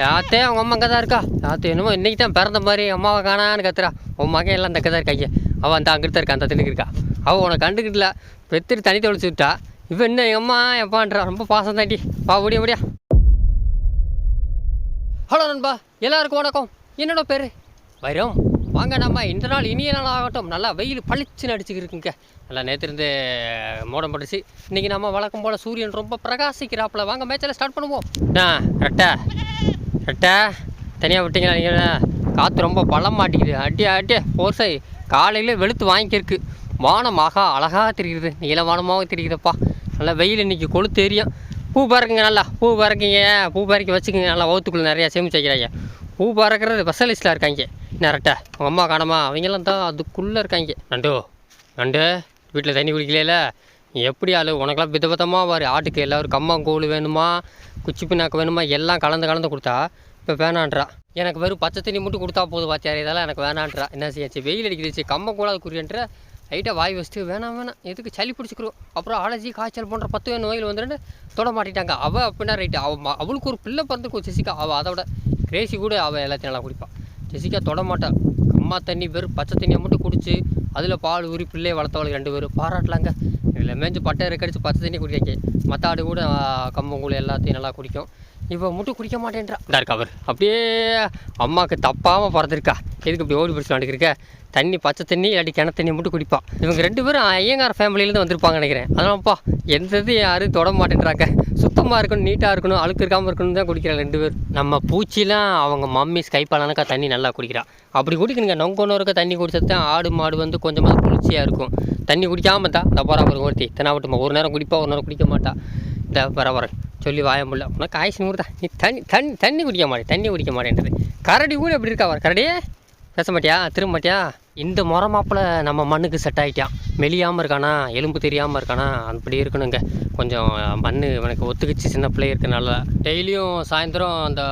யாத்தே அவங்க அம்மா அங்கே தான் இருக்கா? யாத்தே என்னமோ இன்னைக்கு தான் பிறந்த மாதிரி அம்மாவை காணான்னு கத்துறா. உன் மகன் எல்லாம் அந்த தான் இருக்காங்க அவள் அந்த அங்கிட்டு தான் இருக்கா அந்த தின்னுக்கு இருக்கா? அவள் உனக்கு கண்டுக்கிட்டல. பெத்துட்டு தனி தொலைச்சி விட்டா. இவன் என்ன எங்கள் அம்மா எப்பான்றா ரொம்ப பாசம் தாண்டி. வா ஓடியா ஓடியா. ஹலோ நண்பா. எல்லாருக்கும் வணக்கம். என்னோட பேர்? வரும். வாங்க நம்ம இந்த நாள் இனிய நாள் ஆகட்டும். நல்லா வெயில் பளிச்சுன்னு அடிச்சுக்கிருக்குங்க நல்லா நேற்றுருந்து மோடம் பட்டுச்சு. இன்றைக்கி நம்ம வழக்கம் போல் சூரியன் ரொம்ப பிரகாசிக்கிறாப்புல. வாங்க மேட்சில் ஸ்டார்ட் பண்ணுவோம். ஆ கரெக்டாக ரெட்டை தனியாக விட்டீங்களா நீங்கள் காற்று ரொம்ப பலம் மாட்டிக்கிது. அடி அடி ஓசை காலையில் வெளுத்து வாங்கிக்கிருக்கு. வானம் ஆகா அழகாக தெரிகிறது நீல வானமாகவும் நல்லா வெயில் இன்னைக்கு கொளுத்து எரியும். பூ பறக்குங்க நல்லா. பூ பறக்குங்க. பூ பறக்க வச்சுக்கோங்க. நல்லா ஓத்துக்குள்ளே நிறையா சேமிச்சு வைக்கிறாங்க. பூ பறக்கிறது ஸ்பெஷலிஸ்ட்டில் இருக்காங்க. என்ன உங்கள் அம்மா காணாமா? அவங்கெல்லாம் தான் அதுக்குள்ளே இருக்காங்க. நண்டு நண்டு வீட்டில் தண்ணி குடிக்கலையில? எப்படி ஆளு? உனக்கெல்லாம் வித விதமாக வரு. ஆட்டுக்கு எல்லோரும் கம்மங்கூழ் வேணுமா? குச்சி பின்னாக்கு வேணுமா? எல்லாம் கலந்து கலந்து கொடுத்தா இப்போ வேணான்றா. எனக்கு வெறும் பச்சை தண்ணி மட்டும் கொடுத்தா போதும் வாத்தியார் இதெல்லாம் எனக்கு வேணான்றா. என்ன செய்யாச்சு? வெயில் அடிக்குதுச்சு கம்மங்கூழாது குறியன்ற லைட்டாக வாய் வச்சுட்டு வேணாம் வேணாம். எதுக்கு சளி பிடிச்சிக்கிறோம்? அப்புறம் அலர்ஜி காய்ச்சல் போன்ற பத்து நோயில் வந்துட்டு தொட மாட்டிட்டாங்க. அவள் அப்படின்னா ரைட்டு அவள் அவளுக்கு ஒரு பிள்ளை பிறந்துக்கும் ஜெசிகா. அவள் அதோட கிரேசி கூட அவள் எல்லாத்தையும் நல்லா குடிப்பாள் ஜெசிகா தொட மாட்டாள் அம்மா தண்ணி வெறும் பச்சை தண்ணியை மட்டும் குடிச்சு அதில் பால் ஊறி பிள்ளையை வளர்த்தவளுக்கு ரெண்டு பேரும். பாராட்டலாங்க. இதில் மேய்ஞ்சு பட்டை கடிச்சு பச்சை தண்ணி குடிக்காங்க மற்ற ஆடு கூட கம்பங்கூழ் எல்லாத்தையும் நல்லா குடிக்கும். இப்போ மட்டும் குடிக்க மாட்டேன்றா. இருக்கா அவர் அப்படியே அம்மாவுக்கு தப்பாமல் பிறந்திருக்கா. எதுக்கு இப்படி ஓடி பிடிச்சி விளாண்டுருக்க தண்ணி பச்சை தண்ணி இல்லாட்டி கிண தண்ணி மட்டும் குடிப்பா. இவங்க ரெண்டு பேரும் ஐயங்கார் ஃபேமிலியிலேருந்து வந்திருப்பாங்க நினைக்கிறேன். அதனாலப்பா எந்த இது யாரும் தொட மாட்டேன்றாங்க. சுத்தமாக இருக்கணும் நீட்டாக இருக்கணும் அழுக்கு இருக்காமல் இருக்கணும் தான் குடிக்கிறாள் ரெண்டு பேர். நம்ம பூச்சிலாம் அவங்க மம்மி ஸ்கைப்பாலானக்கா தண்ணி நல்லா குடிக்கிறா. அப்படி குடிக்கணுங்க. நொங்கொன்னு இருக்க தண்ணி குடிச்சது தான் ஆடு மாடு வந்து கொஞ்சமாக குளிர்ச்சியாக இருக்கும். தண்ணி குடிக்காமல் தான் இந்த போகிறா ஒரு ஒருத்தி தெனாவட்டுமா ஒரு நேரம் குடிப்பா ஒரு நேரம் குடிக்க மாட்டா. இந்த வர சொல்லி வாய முடியல உனக்கு ஆயுசு நூறு தான். நீ தண்ணி தண்ணி தண்ணி குடிக்க மாட்டேன் தண்ணி குடிக்க மாட்டேன்றது. கரடி கூட எப்படி இருக்கா வர கரடியே? பேச மாட்டியா திரும்ப மாட்டியா இந்த முறை மாப்பிள்ள நம்ம மண்ணுக்கு செட் ஆகிட்டான் மெலியாமல் இருக்கானா? எலும்பு தெரியாமல் இருக்கானா? அப்படி இருக்கணுங்க. கொஞ்சம் மண் எனக்கு ஒத்துக்கிச்சு. சின்ன பிள்ளை இருக்கனால. டெய்லியும் சாயந்தரம் அந்த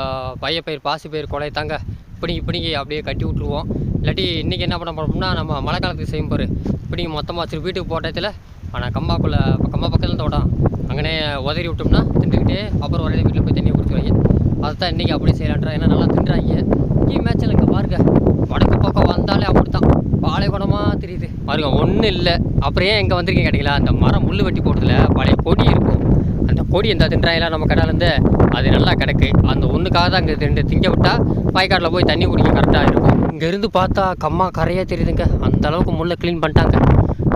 பைய பயிர் பாசி பயிர் கொலை தாங்க. பிடிங்கி பிடிங்கி அப்படியே கட்டி விட்ருவோம் இல்லாட்டி இன்றைக்கி என்ன பண்ண போகிறோம்னா நம்ம மழை காலத்துக்கு செய்யும் பாரு. பிடிங்கி மொத்தமாக வச்சு வீட்டுக்கு போட்டதில் ஆனால் கம்மாக்குள்ளே கம்மா பக்கத்தில் தோட்டம் அங்கனே உதறி விட்டோம்னா திண்டுக்கிட்டே அப்புறம் ஒரே வீட்டில் போய் தண்ணியை கொடுத்துருவாங்க அதை தான் இன்றைக்கி அப்படியே செய்யலான்றா ஏன்னா நல்லா தின்றாங்க. இங்கே மேட்சில் இங்கே பாருங்க. வடக்கு பக்கம் வந்தாலே அப்படி தான் பாலைவனமாக தெரியுது. பாருங்க ஒன்றும் இல்லை. அப்புறம் ஏன் இங்கே வந்திருக்கீங்க கேட்டிங்களா? அந்த மரம் முள் வெட்டி போடுறதுல பழைய கொடி இருக்கும். அந்த கொடி எந்த தின்றாங்களா நம்ம கடாலேருந்து அது நல்லா கிடக்கு. அந்த ஒன்றுக்காக தான் அங்கே ரெண்டு திங்க விட்டால் பாய்க்காட்டில் போய் தண்ணி குடிக்க கரெக்டாக இருக்கும். இங்கேருந்து பார்த்தா கம்மா கரையாக தெரியுதுங்க. அந்த அளவுக்கு முள்ளை க்ளீன் பண்ணிட்டாங்க.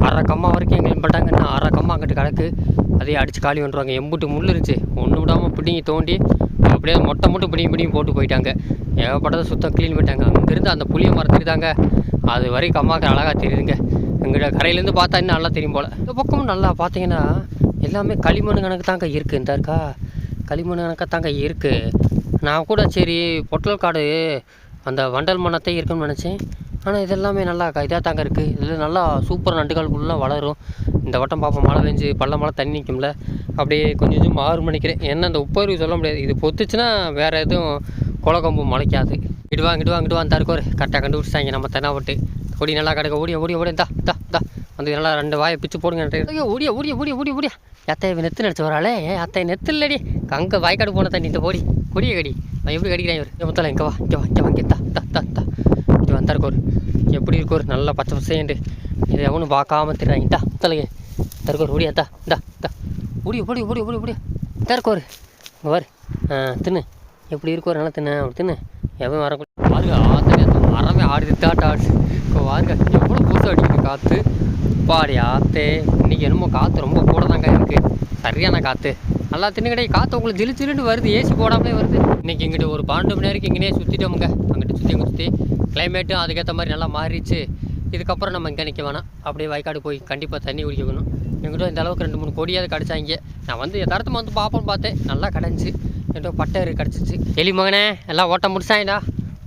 அரை கம்மா வரைக்கும் க்ளீன் பண்ணிட்டாங்கன்னா அரை கம்மா அங்கிட்டு கிடக்கு. அதையே அடித்து காலி வந்துருவாங்க எம்புட்டு முள் இருந்துச்சு. ஒன்று விடாமல் பிடிங்கி தோண்டி அப்படியே மொட்டை மட்டும் பிடிங்கி பிடிங்கி போட்டு போயிட்டாங்க. ஏகப்பட்டதை சுத்தம் க்ளீன் பண்ணிட்டாங்க. அங்கேருந்து அந்த புளிய மரம் தெரியுதாங்க அது வரைக்கும் அம்மாவுக்கு அழகாக தெரியுதுங்க. எங்கிட்ட கரையிலேருந்து பார்த்தா இன்னும் நல்லா தெரியும் போல். இந்த பக்கமும் நல்லா பார்த்தீங்கன்னா எல்லாமே களிமண் கணக்கு தாங்க இருக்குது இந்த இருக்கா? களிமண் கணக்காக தாங்க இருக்குது நான் கூட சரி பொட்டல் காடு அந்த வண்டல் மனத்தை இருக்குன்னு நினச்சேன். ஆனால் இதெல்லாமே நல்லா இதாக தாங்க இருக்குது இதில் நல்லா சூப்பர் நண்டுகள் ஃபுல்லாக வளரும். இந்த வட்டம் பார்ப்போம் மழை பெஞ்சு பள்ள மழை தண்ணி நிற்கும்ல அப்படியே கொஞ்சம் கொஞ்சம் மாறும் நினைக்கிறேன் என்ன அந்த உப்பருக்கு சொல்ல முடியாது. இது பொத்துச்சுன்னா வேறு எதுவும் குளக்கம்பு முளைக்காது. இடுவா இடுவா இடுவா அந்த இருக்கோரு கரெக்டாக கண்டுபிடிச்சிட்டாங்க நம்ம தென்னாவட்டு கொடி நல்லா கிடக்க ஓடிய ஓடிய ஓடிய தா தா தா வந்து நல்லா ரெண்டு வாயை பிச்சு போடுங்க ஓடிய ஓடிய ஓடிய ஓடிய ஓடிய. அத்தையை நெத்து நினச்சி வராளே. ஏன் அத்தை நெத்து இல்லடி அங்கே வாய்க்காடு போன தண்ணி இந்த ஓடி கொடிய கடி. நான் எப்படி கடிக்கிறேன் இவர்? மொத்தம் இங்கே வா இங்கே வா இங்கே வாங்க தா தா தா தா இங்கே வந்தா இருக்கோரு எப்படி இருக்கோரு நல்லா பச்சை பசேண்டு இது எவனும் பார்க்காம திடுறாங்க தா முத்தலைங்க தருக்கோர் ஓடியா தா தா தா ஓடி ஓடி ஓடி ஓடி ஓடி. தருக்கோரு இங்கே பாரு. தின்னு. எப்படி இருக்கோ நல்லா தின்னு. அப்படி தின்னு. எவன் வர பாருங்க ஆத்தனே மரமே ஆடுது. தாட்ட ஆடுது இப்போ பாருங்க எவ்வளோ புதுசு அடிக்குது காற்று பாடி ஆத்தே இன்னைக்கு என்னமோ காற்று ரொம்ப கூட தாங்க இருக்குது சரியான காற்று நல்லா தின்னுக்கிட்டே காற்று உங்களுக்கு ஜிலு ஜிலுன்னு வருது. ஏசி போடாமலே வருது. இன்றைக்கி இங்கிட்ட ஒரு பன்னெண்டு மணி நேரம் இங்கேயே சுற்றிட்டோமுங்க அங்கிட்ட சுற்றி அங்கே சுற்றி கிளைமேட்டும் அதுக்கேற்ற மாதிரி நல்லா மாறிடுச்சு. இதுக்கப்புறம் நம்ம இங்கே நிற்க வேணாம். அப்படியே வயக்காடு போய் கண்டிப்பாக தண்ணி குடிக்கணும். எங்கிட்ட இந்த அளவுக்கு ரெண்டு மூணு கொடியாவது கிடச்சாங்க. நான் வந்து எதார்த்தமாக வந்து பார்ப்போம்னு பார்த்தேன். நல்லா கிடஞ்சி என்கிட்ட பட்டை கிடச்சிச்சு. எலி மகனே எல்லாம் ஓட்டம் முடிச்சாங்கடா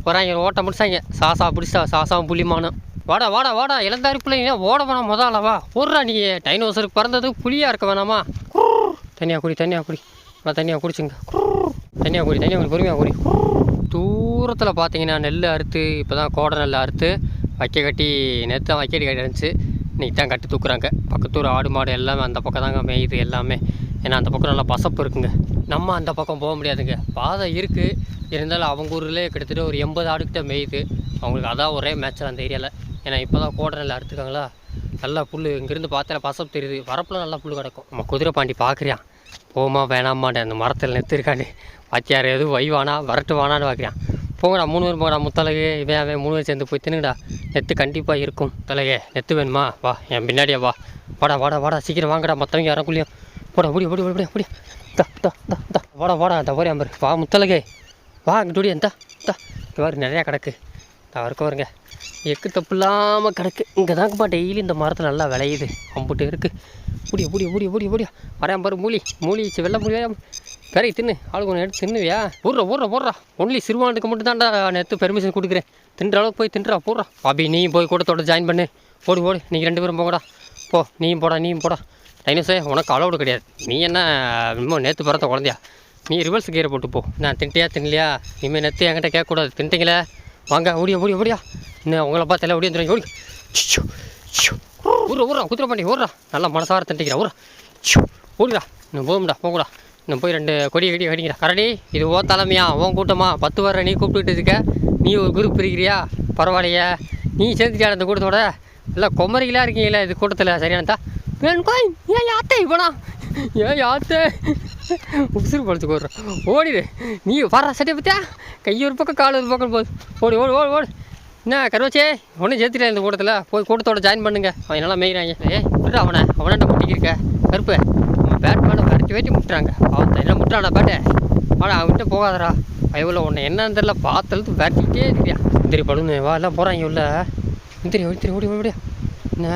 போகிறாங்க ஓட்டம் முடிச்சாங்க சாசா பிடிச்சா சாசாவும் புளிமானும் வாடா வாடா வாடா இளந்தாரி பிள்ளைங்க ஓட வேணாம் முத அளவா? ஓடுறா நீ. டைனோசருக்கு பிறந்தது புளியாக இருக்க வேணாமா? தனியாக குடி தனியாக குடி. நான் தனியாக குடிச்சுங்க. தனியாக குடி தனியாக குடி பொறுமையாக குடி. தூரத்தில் பார்த்தீங்கன்னா நெல் அறுத்து இப்போ தான் கோடை நெல் அறுத்து வைக்க கட்டி நேற்று தான் வைக்கடி கட்டி இருந்துச்சு இன்றைக்கி தான் கட்டி தூக்குறாங்க. பக்கத்தூர் ஆடு மாடு எல்லாமே அந்த பக்கம் தாங்க மேயுது எல்லாமே. ஏன்னா அந்த பக்கம் நல்லா பசப்பு இருக்குங்க. நம்ம அந்த பக்கம் போக முடியாதுங்க. பாதை இருக்குது இருந்தாலும் அவங்க ஊர்லேயே கிட்டத்தட்ட ஒரு எண்பது ஆடுக்கிட்ட மேயுது. அவங்களுக்கு அதான் ஒரே மேட்ச் அந்த ஏரியாவில் ஏன்னா இப்போ தான் கோடை அறுத்துக்காங்களா நல்லா புல் இங்கேருந்து பார்த்தா பசப்பு தெரியுது. வரப்பில் நல்லா புல் கிடக்கும். நம்ம குதிரை பாண்டி பார்க்குறியான் போமா வேணாமாண்ட அந்த மரத்தில் நெத்துருக்காண்டு பாத்தியார் எதுவும் வைவானா? வரட்டு வானான்னு பார்க்குறான் போங்கடா மூணு பேர் போங்கடா முத்தலகு இவன் அவன் மூணு பேர் சேர்ந்து போய் தின்னுடா நெத்து கண்டிப்பாக இருக்கும் தலையே நெத்து வேணுமா? வா என் பின்னாடியே வா. வாடா வாடா வாடா சீக்கிரம் வாங்கடா மற்றவங்க யாரக்குள்ளேயும் போடா ஓடி ஓடி ஓடி ஓடி தா தா தா தா. வாடா வாடா அந்த ஒரே அம்பர். வா முத்தலகே வா அங்கிட்டு ஓடி தா தா இங்கே நிறையா கிடக்கு. நான் இருக்க வருங்க எக்கு தப்பு இல்லாமல் கிடக்கு. இங்கே தாங்கப்பா டெய்லி இந்த மரத்தில் நல்லா விளையுது. அம்புட்டு இருக்குது முடிய முடிய முடிய முடிய முடிய வரேன் பாரு மூலி. மூலி வெள்ளை மூலி கரை தின்னு. ஆளுக்கு ஒன்று எடுத்து தின்னுவியா? போடுறா போடுறா போடுறா. ஒன்லி சிறுவானுக்கு மட்டும் தான்டா நேற்று பெர்மிஷன் கொடுக்குறேன். தின்ற அளவுக்கு போய் தின்றா போடுறா. பாபி நீயும் போய் கூட்டத்தோட ஜாயின் பண்ணு. போடு ஓடு நீங்கள் ரெண்டு பேரும் போகடா போ நீயும் போடா நீயும் போடா. டைனோஸே உனக்கு அளவுடு கிடையாது. நீ என்ன இன்னும் நேற்று பிறந்த குழந்தையா? நீ ரிவர்ஸ் கியரை போட்டு போ. நான் தின்ட்டியா தின்னலையா இனிமேல் நெத்து என்கிட்ட கேட்கக்கூடாது. தின்ட்டிங்களே? வாங்க ஓடியா ஓடியா ஓடியா. இன்னும் உங்களை பார்த்தால ஓடியா ஓடி. Show, show. ஊர்றா குதிரை பண்ணி ஊர்றா நல்லா மனசார தின்ட்டிக்கிறா ஊர்றா. ஷோ, ஓடிடா. இன்னும் போகும்டா போகடா நான் போய் ரெண்டு கொடி கடி கடிக்கிறா கரடி இது ஓ தலைமையா? உன் கூட்டமா? பத்து வர நீ கூப்பிட்டுட்டு இருக்க. நீ ஒரு குரூப் இருக்கிறியா பரவாயில்லையே. நீ சேர்ந்துட்டியா அந்த கூட்டத்தோட? இல்லை குமரிகளாக இருக்கீங்களே இது கூட்டத்தில் சரியானதா வேணுக்கோய் ஏன் யாத்தே இப்போனா ஏன் யாத்தே உசுறு படுத்து போடுறோம் ஓடிடு. நீ வர சட்டை பற்றியா கை ஒரு பக்கம் கால் ஒரு பக்கம் போகுது. ஓடி ஓடு ஓடு ஓடு. என்ன கருவச்சே? ஒன்றும் சேர்த்துட்டேன் இந்த கூட்டத்தில்? போய் கூட்டத்தோட ஜாயின் பண்ணுங்க. அவன் நல்லா மேய்கிறாங்க? ஏ விட்டுடா அவனை. அவனாண்ட முட்டிக்கிருக்க. கருப்பு. அவன் பேட் விரட்டி வேட்டி முட்டுறாங்க. அவன் என்ன முட்டுறானா பேட்டை. ஆனால் அவன்கிட்ட போகாதரா பயவில் உன்னை என்னன்னு தெரியல பார்த்துலத்து விரட்டிக்கிட்டே இருக்கிறியா. இந்திரி படுன்னு வா எல்லாம் போகிறாங்க இவ்வளோ இந்திரி இந்திரி ஓடி ஓடி ஓடியா என்ன?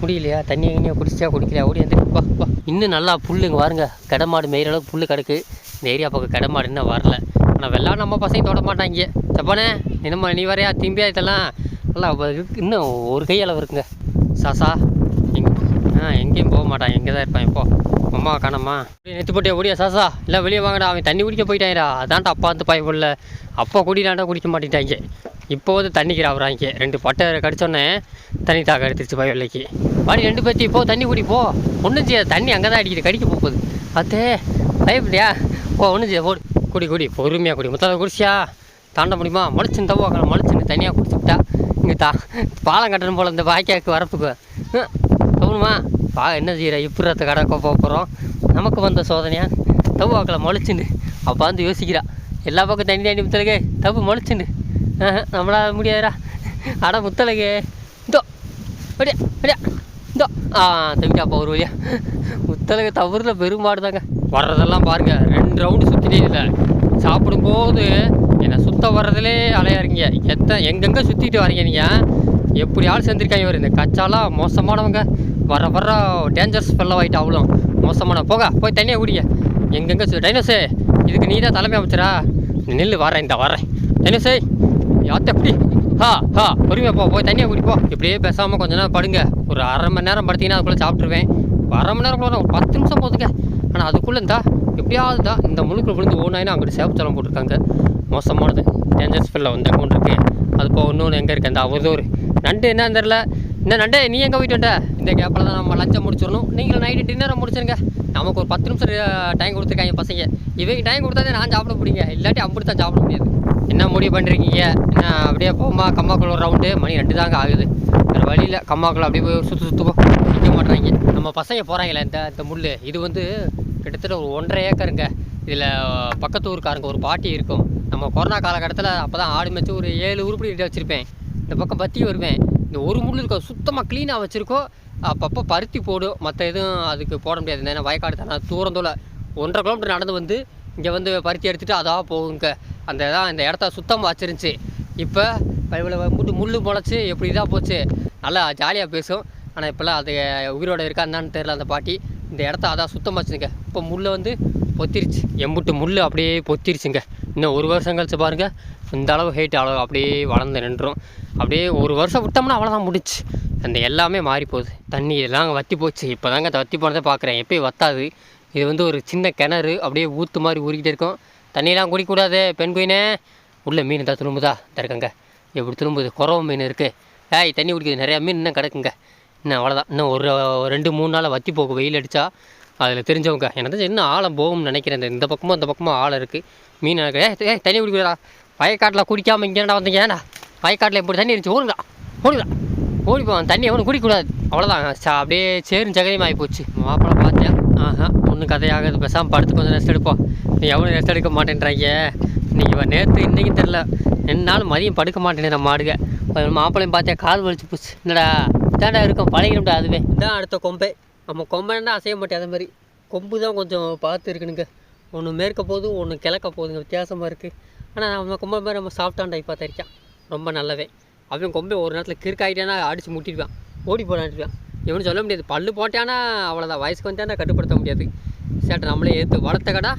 முடியலையா? தண்ணி எங்கேயா குடிச்சியா குடிக்கலையா? ஓடி எந்திரி வா வா. இன்னும் நல்லா புல்லுங்க வாருங்க. பாருங்க கடமாடு மேய்கிற அளவுக்கு புல் கிடக்கு. இந்த ஏரியா பக்கம் கடமாடு இன்னும் வரல. ஆனால் வெள்ளாம் நம்ம பசங்க தொட மாட்டாங்க. தப்பானே என்னம்மா நீ வரையா? திம்பியா இதெல்லாம்? நல்லா இன்னும் ஒரு கை அளவு இருக்குங்க. சாசா எங் ஆ எங்கேயும் போக மாட்டான். எங்கே தான் இருப்பான் இப்போ. அம்மா காணம்மா நெத்து போட்டியா ஓடியா சாசா? இல்லை வெளியே வாங்கடா அவன் தண்ணி குடிக்க போயிட்டாயிரா அதான்டா அப்பா வந்து பாய் போடல அப்பா குடிடாண்டா குடிக்க மாட்டேங்கிட்டாங்க இப்போ வந்து தண்ணிக்கு ராவுறாங்க ரெண்டு பட்டை கடிச்சோன்னே தண்ணி தாக்க எடுத்துருச்சு பயவில்லைக்கு வெள்ளைக்கு வாடி ரெண்டு பேர்த்தி இப்போ தண்ணி குடிப்போ ஒன்றும் செய்யாது. தண்ணி அங்கே தான் அடிக்குது கடிக்க போகுது. அத்தே பயப்படியா? ஓ ஒன்றும் செய்ய போடு குடி குடி பொறுமையாக குடி. முத்தாத குடிச்சியா? தாண்ட முடியுமா? மலிச்சுன்னு தவாக்கலாம் மலைச்சின்னு தனியாக குடிச்சுக்கிட்டா இங்கே தா பாலம் கட்டணும் போல் இந்த வாய்க்காக்கு வரப்புக்கு தவணுமா பா என்ன செய்கிற இப்படி கடக்க போக போகிறோம் நமக்கு வந்த சோதனையா? வாக்கில் மலிச்சுண்டு அப்போ வந்து யோசிக்கிறா. எல்லா பக்கம் தண்ணி தண்ணி முத்தலகே. தப்பு மலிச்சுண்டு நம்மளால முடியாதுடா. அட முத்தலகே. இதோ அப்படியா அப்படியா இதோ ஆ தம்பிட்டாப்பா ஒரு வழியா. முத்தலக தவறில் பெரும்பாடு தாங்க வர்றதெல்லாம் பாருங்க. ரெண்டு ரவுண்டு சுற்றிட்டே இல்லை. சாப்பிடும்போது என்னை சுத்த வர்றதுலே அலையா இருக்கீங்க. எத்தனை எங்கெங்கே சுற்றிட்டு வரீங்க நீங்கள் எப்படி ஆள் செஞ்சுருக்காங்க இவர்? இந்த கச்சாலாம் மோசமானவங்க. வர வர டேஞ்சர்ஸ் ஃபெல்லோ ஆகிட்டு அவ்வளோ மோசமான. போக போய் தனியாக குடிங்க. எங்கெங்கே சு டைனோஸே இதுக்கு நீ தான் தலைமை அமைச்சரா? நெல் வரேன் இந்த வரேன். டைனோஸே யாத்த எப்படி ஹா ஹா பொறுமையாக போ போய் தண்ணியை குடிப்போ இப்படியே பேசாமல் கொஞ்ச நேரம் படுங்க. ஒரு அரை மணி நேரம் படுத்திங்கன்னா அதுக்குள்ளே சாப்பிட்ருவேன் அரை மணி நேரம் கூட ஒரு பத்து நிமிஷம் போதுங்க. ஆனால் அதுக்குள்ளே இருந்தா எப்படியாவது தான் இந்த முழுக்கில் விழுந்து ஓனாயினா அங்கிட்டு சேவச்சலம் போட்டிருக்காங்க. மோசமானது. டேஞ்சர்ஸ் ஃபெல்லில் வந்து அக்கௌண்ட் இருக்குது அது போக இன்னொன்று எங்கே இருக்குது அந்த அவதூறு. நண்டு என்னன்னு தெரில என்ன நண்டே நீ எங்கே போயிட்டு வந்த? இந்த கேப்பில் தான் நம்ம லஞ்சம் முடிச்சிடணும். நீங்கள் நைட்டு டின்னரை முடிச்சிருங்க. நமக்கு ஒரு பத்து நிமிஷம் டைம் கொடுத்துருக்காங்க பசங்க. இவங்க டைம் கொடுத்தாதே நான் சாப்பிட முடியுங்க. இல்லாட்டி அப்படி தான் சாப்பிட முடியாது. என்ன முடிவு பண்ணுறீங்க என்ன அப்படியே போமா கம்மாக்குள்ள ஒரு ரவுண்டு மணி ரெண்டு தாங்க ஆகுது. வேறு வழியில் கம்மாக்குள்ள அப்படியே போய் சுற்று சுற்றுவோம் நிற்க மாட்டுறாங்க நம்ம பசங்க போகிறாங்களே இந்த இந்த முள் இது வந்து கிட்டத்தட்ட ஒரு ஒன்றரை ஏக்கருங்க. இதில் பக்கத்து ஊருக்காரங்க ஒரு பாட்டி இருக்கும். நம்ம கொரோனா காலகட்டத்தில் அப்போ தான் ஆடு மேய்ச்சி ஒரு ஏழு உருப்படி வச்சுருப்பேன். இந்த பக்கம் பற்றி வருவேன். இந்த ஒரு முள் இருக்கோ சுத்தமாக க்ளீனாக வச்சுருக்கோம் அப்பப்போ பருத்தி போடும் மற்ற எதுவும் அதுக்கு போட முடியாது. ஏன்னா வயக்காடு தானே தூரந்தோல ஒன்றரை கிலோமீட்டர் நடந்து வந்து இங்கே வந்து பருத்தி எடுத்துகிட்டு அதாக போகுங்க. அந்த இதான் இந்த இடத்த சுத்தமாக வச்சிருந்துச்சு. இப்போ இவ்வளோ முட்டு முள் முளைச்சி எப்படி இதாக போச்சு. நல்லா ஜாலியாக பேசும். ஆனால் இப்போல்லாம் அது உயிரோட இருக்கா என்னன்னு தெரில அந்த பாட்டி. இந்த இடத்த அதான் சுத்தமாக வச்சுருங்க. இப்போ முள்ளை வந்து பொத்திருச்சு. எம்புட்டு முள் அப்படியே பொத்திருச்சுங்க. இன்னும் ஒரு வருஷம் கழிச்சு பாருங்கள் இந்த அளவு ஹைட் அளவு அப்படியே வளர்ந்து நின்றும் அப்படியே ஒரு வருஷம் விட்டோம்னா அவ்வளோதான் முடிச்சு அந்த எல்லாமே மாறி போகுது தண்ணி எல்லாம் வற்றி போச்சு. இப்போ தாங்க வற்றி போனதை பார்க்குறேன் எப்பயும் வத்தாது. இது வந்து ஒரு சின்ன கிணறு. அப்படியே ஊற்று மாதிரி ஊறிக்கிட்டே இருக்கும். தண்ணியெல்லாம் குடிக்கூடாது பெண் குயினே. உள்ளே மீன் தான் திரும்புதா? இந்த இருக்காங்க. எப்படி திரும்புது? குறவ மீன் இருக்குது ஏய் தண்ணி குடிக்குது. நிறையா மீன் இன்னும் கிடக்குங்க. இன்னும் அவ்வளோதான் இன்னும் ஒரு ரெண்டு மூணு நாள் வற்றி போகும் வெயில் அடித்தா அதில் தெரிஞ்சவங்க. எனக்கு தெரிஞ்சு ஆழம் போகும்னு நினைக்கிறேன். இந்த பக்கமும் அந்த பக்கமும் ஆழம் இருக்குது மீன் எனக்கு ஏ தண்ணி குடிக்கிறா வயக்காட்டில் குடிக்காமல் இங்கேடா வந்தீங்க? ஏன்னா வயக்காட்டில் எப்படி தண்ணி இருந்துச்சு. ஓடுங்கடா. ஓடுங்கடா. ஓடி போவான் தண்ணி எவனும் குடிக்கக்கூடாது. அவ்வளோதான் சா அப்படியே சேரும் சகதியும் போச்சு. மாப்பிள்ளை பார்த்தேன் ஆஹா ஒன்றும் கதையாகாது. பேசாமல் படுத்து கொஞ்சம் ரெஸ்ட் எடுப்போம். நீ எவனும் ரெஸ்ட் எடுக்க மாட்டேன்றாங்க நீங்கள் நேற்று இன்றைக்கும் தெரில என்னாலும் மதியம் படுக்க மாட்டேன் நம்ம மாடுக மாப்பிள்ளையும் பார்த்தேன் கால் வலிச்சு போச்சு. என்னடா? இதாண்டா இருக்கும். பழகிடும்டா அதுவே. இதான் அடுத்த கொம்பை. நம்ம கொம்பைன்னா அசைய மாட்டேன் அதே மாதிரி. கொம்பு தான் கொஞ்சம் பார்த்து இருக்குனுங்க ஒன்று மேற்க போகுது ஒன்று கிழக்க போகுதுங்க வித்தியாசமாக இருக்குது ஆனால் நம்ம கொம்பை மாதிரி நம்ம சாஃப்டான டைப்பாக தான் இருக்கான். ரொம்ப நல்லவே அவன் கொம்பை ஒரு நேரத்தில் கிறுக்காயிட்டானா அடித்து முட்டிடுவான். ஓடி போடான்ட்டுவான் இவனு சொல்ல முடியாது. பல்லு போட்டானா அவ்வளோதான் வயசுக்கு வந்தானா கட்டுப்படுத்த முடியாது. சேட்டை நம்மளே ஏற்று வளர்த்த கடா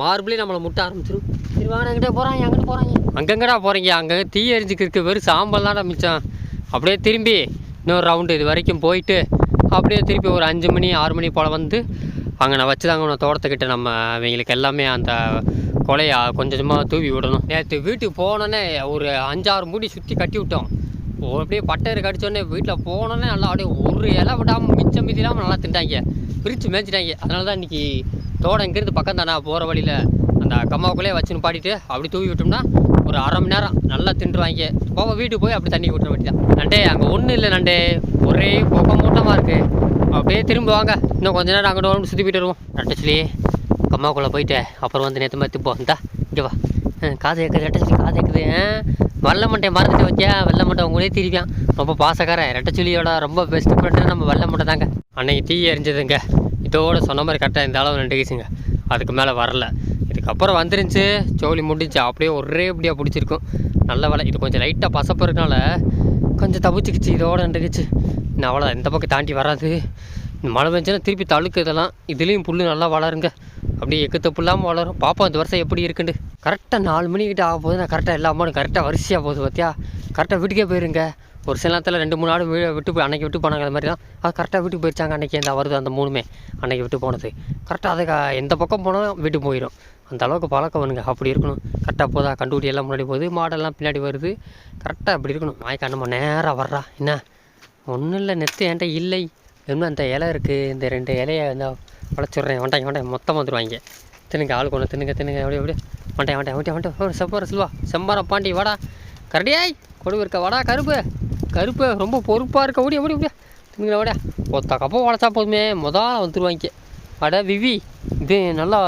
மார்பிளே நம்மளை முட்ட ஆரம்பிச்சிடும் சரி வாங்க எங்கிட்ட போகிறாங்க எங்கிட்ட போகிறாங்க அங்கங்கடா போகிறீங்க அங்கே தீ எரிஞ்சுக்கு இருக்கு வெறும் சாம்பல் தான்டா மிச்சம். அப்படியே திரும்பி இன்னொரு ரவுண்டு இது வரைக்கும் போயிட்டு அப்படியே திருப்பி ஒரு அஞ்சு மணி ஆறு மணி போல் வந்து அங்கே நான் வச்சு தாங்க தோட்டத்துக்கிட்ட நம்ம அவங்களுக்கு எல்லாமே அந்த கொலையை கொஞ்சம் கொஞ்சமாக தூவி விடணும். நேற்று வீட்டுக்கு போனோன்னே ஒரு அஞ்சாறு மூடி சுற்றி கட்டி விட்டோம். அப்படியே பட்டையர் கடிச்சோடனே வீட்டில் போனோன்னே நல்லா அப்படியே ஒரு இலை விடாமல் மிச்சம் மிதி இல்லாமல் நல்லா தின்ட்டாங்க. பிரித்து மேய்ச்சிட்டாங்க. அதனால தான் இன்றைக்கி தோட்டம் இங்கேருந்து பக்கம் தானே போகிற வழியில் அந்த கம்மாவுக்குள்ளேயே வச்சுன்னு பாடிட்டு அப்படி தூவி விட்டோம்னா ஒரு அரை மணி நேரம் நல்லா தின்றுவாங்க. போக வீட்டுக்கு போய் அப்படி தண்ணி விட்டுற வேண்டியதான் நண்டே அங்கே ஒன்றும் இல்லை நண்டே. ஒரே புக மூட்டமாக இருக்குது அப்படியே திரும்ப வாங்க. இன்னும் கொஞ்ச நேரம் அங்கே வந்து சுற்றி போயிட்டு வருவோம். நட்டை சொல்லி கம்மாக்குள்ளே போயிட்டு. அப்புறம் வந்து நேற்று மாதிரி திருப்போம் இந்தா இங்கே வா. காது கேட்குது ரெட்டை காது கேட்குது வெள்ளை மட்டை மறந்துட்டு வச்சா வெள்ளை மட்டை உங்களே திரிவான் ரொம்ப பாசக்காரன். ரெட்டை ரொம்ப பெஸ்ட் ஃப்ரெண்டு நம்ம வெள்ளை மட்டை தாங்க. அன்னைக்கு தீ எரிஞ்சதுங்க. இதோட சொன்ன மாதிரி கரெக்டாக இந்த அளவு ரெண்டு கேசுங்க அதுக்கு மேலே வரல. இதுக்கப்புறம் வந்துருந்துச்சு. ஜோலி முடிஞ்சு அப்படியே ஒரே இப்படியாக பிடிச்சிருக்கும். நல்ல வேலை. இது கொஞ்சம் லைட்டாக பசப்பு இருக்கனால கொஞ்சம் தப்பிச்சுக்கிச்சு இதோட நின்றுக்குச்சு. இன்னும் அவ்வளோ இந்த பக்கம் தாண்டி வராது. இந்த மழை பெஞ்சுன்னா திருப்பி தழுக்கு இதெல்லாம். இதுலேயும் புல் நல்லா வளருங்க. அப்படியே எக்கு தப்பு இல்லாமல் வளரும். பார்ப்போம் இந்த வருஷம் எப்படி இருக்குண்டு? கரெக்டாக நாலு மணிக்கிட்ட ஆக போது நான் கரெக்டாக எல்லா அம்மாவும் கரெக்டாக வரிசையாக போகுது பார்த்தியா கரெக்டாக வீட்டுக்கே போயிருங்க. ஒரு சில நேரத்தில் ரெண்டு மூணு நாடு விட்டு போய் அன்னைக்கு விட்டு போனாங்க அது மாதிரி தான். அது கரெக்டாக வீட்டுக்கு போயிருச்சாங்க அன்னைக்கு அந்த வருது அந்த மூணுமே. அன்னைக்கு விட்டு போனது. கரெக்டாக அதுக்கு எந்த பக்கம் போனாலும் வீட்டுக்கு போயிடும் அந்த அளவுக்கு பழக்கம் வேணுங்க அப்படி இருக்கணும். கரெக்டாக போதா? கண்டுபிடி எல்லாம் முன்னாடி போகுது. மாடெல்லாம் பின்னாடி வருது. கரெக்டாக அப்படி இருக்கணும். நாய்க்கா நம்ம நேராக வர்றா. என்ன? ஒன்றும் இல்லை. நெத்து என்கிட்ட இல்லை. இன்னும் அந்த இலை இருக்குது இந்த ரெண்டு இலையை வந்து உடச்சிட்றேன் வண்டாங்க வண்டாங்க மொத்தமாக வந்துடுவாங்க தின்னுங்க ஆள் கொண்டு தின்னுங்க தின்னுங்க. அப்படியே அப்படியே. வண்டாங்க வண்டாங்க வண்டியா வண்டியா செப்பார செல்வா செம்பார பாண்டி வாடா. கரடியாய். கொடு இருக்க வாடா கருப்பு கருப்பு ரொம்ப பொறுப்பாக இருக்க. ஓடி ஓடி ஓடியா. தின்னுங்க வாடா ஒத்த கப்பை உடச்சா போதுமே. மொதல் வந்துடுவாங்க அட விவி இது நல்லா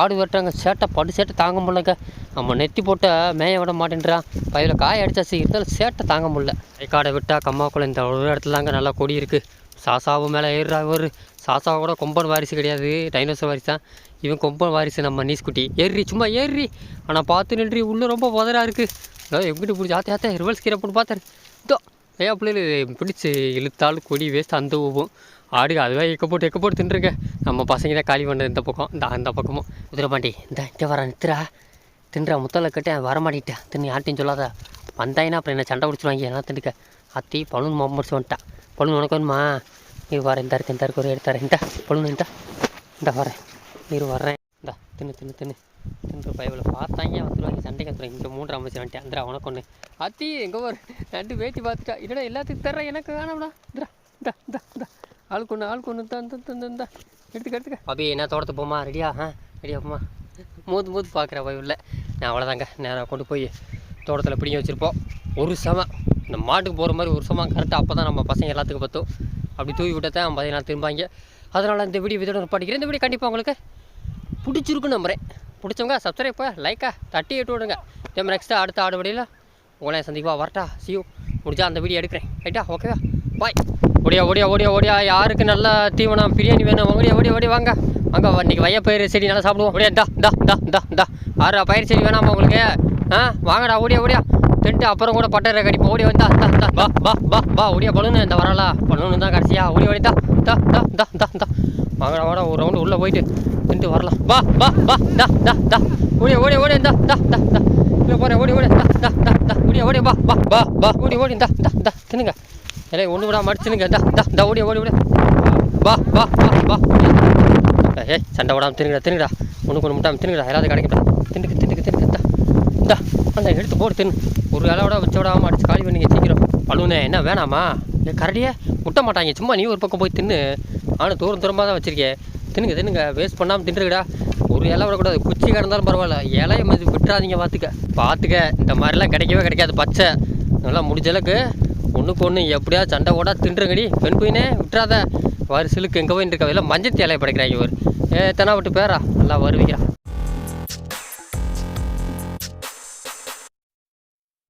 ஆடு வெட்டுறாங்க. சேட்டை படு சேட்டை தாங்க முடியலங்க. நம்ம நெத்தி போட்ட மேய விட மாட்டேன்றான் பயில காய அடிச்சா சீக்கிரத்தில் சேட்டை தாங்க முடியல. காடை விட்டா கம்மாக்குள்ள இந்த ஒரு இடத்துலாங்க நல்லா கொடி இருக்குது சாசாவு மேலே ஏறுறா இவர். சாசாவை கூட கொம்பன் வாரிசு கிடையாது. டைனோசர் வாரிசு தான். இவன் கொம்பன் வாரிசு நம்ம நீஸ்குட்டி. ஏறி சும்மா ஏறி. ஆனால் பார்த்து நின்று உள்ளே ரொம்ப உதராக இருக்குது அதாவது எங்கிட்ட பிடிச்சி? ஆத்தே ஆத்தே ரிவல்ஸ் கீரை போட்டு பார்த்தேன் இதோ ஏன் பிள்ளைகள் பிடிச்சி இழுத்தாலும் கொடி வேஸ்ட் அந்த ஊவும் ஆடு அதுவே எக்க போட்டு எக்க போட்டு தின்றுங்க நம்ம பசங்க தான் காலி பண்ணது இந்த பக்கம் இந்த அந்த பக்கமும். குதிரை பாண்டி இந்த இங்கே வர நித்துறா தின்றா முத்தலை கட்டேன் வரமாட்டிட்டேன் தின்னு யார்ட்டையும் சொல்லாத. வந்தாயினா அப்புறம் என்ன சண்டை பிடிச்சிருவாங்க எல்லாம் திண்டுக்க அத்தி பலூன் முடிச்சு வந்துட்டான் பலூன் உனக்கு வேணுமா? நீ வர இந்த இருக்கு இந்த இருக்கு ஒரு எடுத்தார் இந்த பலூன் இந்த. இந்த வரேன் நீர் வர்றேன். இந்த தின்னு தின்னு தின்னு. தின்று பயவில் பார்த்தாங்க வந்துடுவாங்க சண்டைக்கு வந்துடுவாங்க இங்கே மூன்று அமைச்சர் வந்துட்டேன் இந்திரா உனக்கு ஒன்று அத்தி எங்கே ஒரு ரெண்டு வேட்டி பார்த்துட்டா. இல்லைடா எல்லாத்துக்கும் தர்றேன் எனக்கு வேணாம்டா இந்தா இந்த இந்த இந்த. ஆளுக்கு ஒன்று ஆளுக்கு ஒன்று தான் இந்த இந்த எடுத்துக்க எடுத்துக்க. அபி என்ன தோட்டத்துக்கு போமா ரெடியா? ஆ ரெடியா போமா மூத்து மூத்து பார்க்குற பயவில் நான் அவ்வளோதாங்க நேராக கொண்டு போய் தோட்டத்தில் பிடிங்க வச்சுருப்போம். ஒரு சம. இந்த மாட்டுக்கு போகிற மாதிரி ஒரு சமம் கரெக்டாக அப்போ தான் நம்ம பசங்க எல்லாத்துக்கும் பார்த்தோம் அப்படி தூவி விட்டதான் பார்த்தீங்கன்னா திரும்பாங்க. அதனால் இந்த வீடியோ இதோட படிக்கிறேன் இந்த வீடியோ கண்டிப்பாக உங்களுக்கு பிடிச்சிருக்குன்னு நம்புகிறேன் பிடிச்சவங்க சப்ஸ்கிரைப்பா லைக்கா தட்டி எட்டு விடுங்க. நம்ம நெக்ஸ்ட்டு அடுத்த ஆடு வழியில் உங்களை சந்திப்பா வரட்டா? சியூ முடிஞ்சா அந்த வீடியோ எடுக்கிறேன். ரைட்டா ஓகேவா பாய் ஓடியா ஓடியா ஓடியா ஓடியா. யாருக்கு நல்லா தீவனம் பிரியாணி வேணும் ஓடியா ஓடி ஓடியா வாங்க. வாங்க இன்றைக்கி வைய பயிர் செடி நல்லா சாப்பிடுவோம். ஓடியா தா தா தா தா ஆறு பயிர் செடி வேணாமா உங்களுக்கு? ஆ? வாங்கடா ஓடியா ஓடியா. தின்ட்டு அப்புறம் கூட பட்டரை கடிப்போம் ஓடி வந்தா தா தா வா பா பா வா. ஓடியா பலூனு இந்த வரலா. பலூனு தான் கடைசியா. ஓடி ஓடி தா தா தா தா தா தா வாங்கடா வாடா ஒரு ரவுண்டு உள்ளே போயிட்டு திண்டு வரலாம். வா வா வா டா டா டா. ஓடி ஓடி ஓடி டா டா டா டா. இல்லை போகிறேன் ஓடி ஓடி டா டா டா தா ஓடியா ஓடியா வா வா வா வா. ஓடி ஓடி டா டா டா. தின்னுங்க இல்லை ஒன்று விடா மடிச்சுனுங்க டா டா டா ஓடி ஓடி ஓடி வா வா வா வா. ஏய் சண்டை விடாம தின்னுடா தின்னுடா ஒன்று கொண்டு முட்டாம தின்னுடா எல்லாத்தையும் கிடைக்கட்டா தின்னுக்கு தின்னுக்கு தின்னுக்கு தா இந்தா அந்த எடுத்து போட்டு தின்னு. ஒரு வேலை விட வச்ச விடாம அடிச்சு காலி பண்ணிங்க சீக்கிரம். பழுவுனே என்ன வேணாமா? ஏ கரடியே முட்ட மாட்டாங்க. சும்மா நீ ஒரு பக்கம் போய் தின்னு. ஆனால் தூரம் தூரமாக தான் வச்சிருக்கேன் தின்னுங்க தின்னுங்க வேஸ்ட் பண்ணாமல் தின்றுக்கடா ஒரு இலை விடக்கூடாது குச்சி கிடந்தாலும் பரவாயில்ல. இலையை மதி விட்டுறாதீங்க பார்த்துக்க. பார்த்துக்க இந்த மாதிரிலாம் கிடைக்கவே கிடைக்காது பச்சை. நல்லா முடிஞ்ச அளவுக்கு ஒன்றுக்கு ஒன்று எப்படியா சண்டை ஓடா தின்றுங்கடி பெண் குயினே விட்டுறாத. வரிசலுக்கு எங்கே போயின்னு இருக்கா இல்லை மஞ்சத்தி இலையை படைக்கிறாங்க இவர். ஏ தெனா விட்டு பேரா? நல்லா வருவீங்க